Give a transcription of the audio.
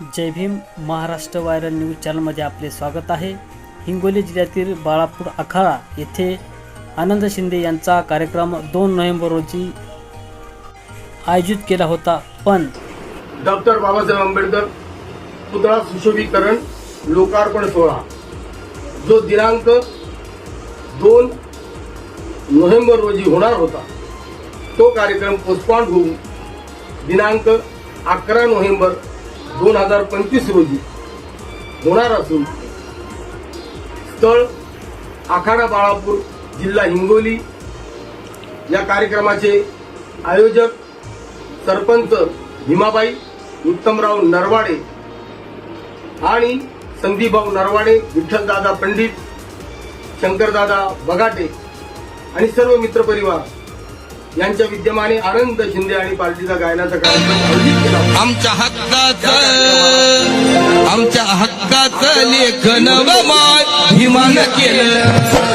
जय Bhim Maharashtra viral news चॅनलमध्ये आपले स्वागत आहे. हिंगोली जिल्ह्यातील बाळापूर आखाळा येथे आनंद शिंदे यांचा कार्यक्रम दोन नोव्हेंबर रोजी आयोजित केला होता. पण डॉक्टर बाबासाहेब आंबेडकर पुतळा सुशोभीकरण लोकार्पण सोहळा जो दिनांक दोन नोव्हेंबर रोजी होणार होता तो कार्यक्रम पोस्टपॉन्ड होऊन दिनांक अकरा नोव्हेंबर दोन हजार पंचवीस रोजी होणार असून स्थळ आखाडा बाळापूर जिल्हा हिंगोली या कार्यक्रमाचे आयोजक सरपंच भीमाबाई उत्तमराव नरवाडे आणि संदीपभाऊ नरवाडे विठ्ठलदादा पंडित शंकरदादा बगाटे आणि सर्व मित्रपरिवार यांच्या विद्यमाने आनंद शिंदे आणि पार्टीचा गायनाचा कार्यक्रम आयोजित केला आमच्या हक्काचं आमच्या हक्काचं लेखन हिमान केलं.